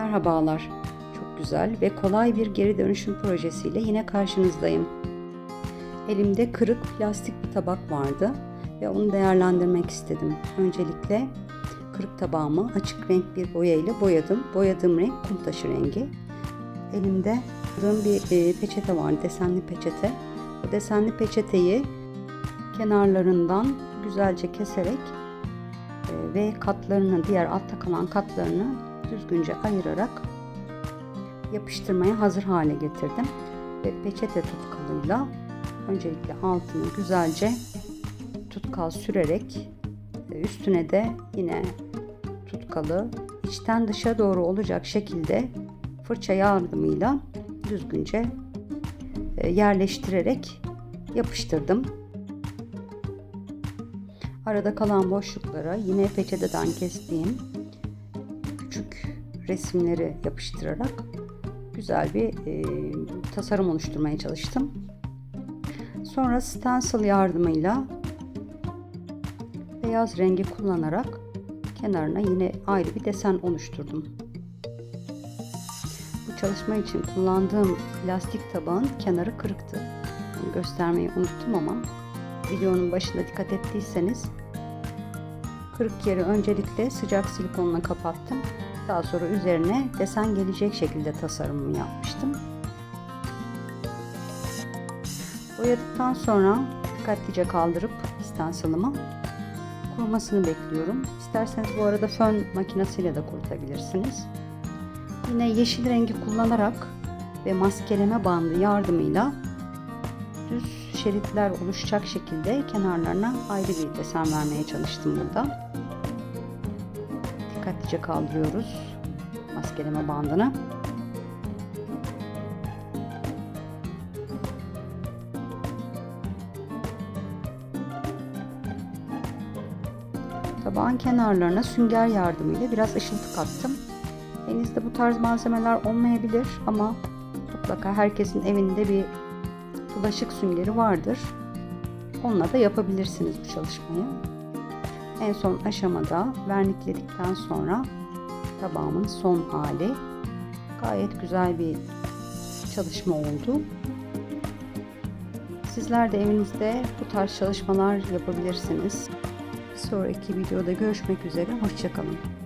Merhabalar. Çok güzel ve kolay bir geri dönüşüm projesiyle yine karşınızdayım. Elimde kırık plastik bir tabak vardı ve onu değerlendirmek istedim. Öncelikle kırık tabağımı açık renk bir boya ile boyadım. Boyadığım renk kum taşı rengi. Elimde bir e, peçete var, desenli peçete. Bu desenli peçeteyi kenarlarından güzelce keserek e, ve katlarını, diğer altta kalan katlarını düzgünce ayırarak yapıştırmaya hazır hale getirdim. Ve peçete tutkalıyla öncelikle altını güzelce tutkal sürerek e, üstüne de yine tutkalı içten dışa doğru olacak şekilde fırça yardımıyla düzgünce e, yerleştirerek yapıştırdım. Arada kalan boşluklara yine peçeteden kestiğim resimleri yapıştırarak güzel bir e, tasarım oluşturmaya çalıştım. Sonra stencil yardımıyla beyaz rengi kullanarak kenarına yine ayrı bir desen oluşturdum. Bu çalışma için kullandığım plastik tabağın kenarı kırıktı. Onu göstermeyi unuttum ama videonun başında dikkat ettiyseniz kırık yeri öncelikle sıcak silikonla kapattım. Daha sonra üzerine desen gelecek şekilde tasarımımı yapmıştım. Boyadıktan sonra dikkatlice kaldırıp stencil'ımı kurumasını bekliyorum. İsterseniz bu arada fön makinesiyle de kurutabilirsiniz. Yine yeşil rengi kullanarak ve maskeleme bandı yardımıyla düz şeritler oluşacak şekilde kenarlarına ayrı bir desen vermeye çalıştım burada. Dikkatlice kaldırıyoruz maskeleme bandını. Tabağın kenarlarına sünger yardımıyla biraz ışıltı kattım. Elinizde bu tarz malzemeler olmayabilir ama mutlaka herkesin evinde bir bulaşık süngeri vardır. Onunla da yapabilirsiniz bu çalışmayı. En son aşamada vernikledikten sonra tabağımın son hali gayet güzel bir çalışma oldu. Sizler de evinizde bu tarz çalışmalar yapabilirsiniz. Sonraki videoda görüşmek üzere. Hoşçakalın.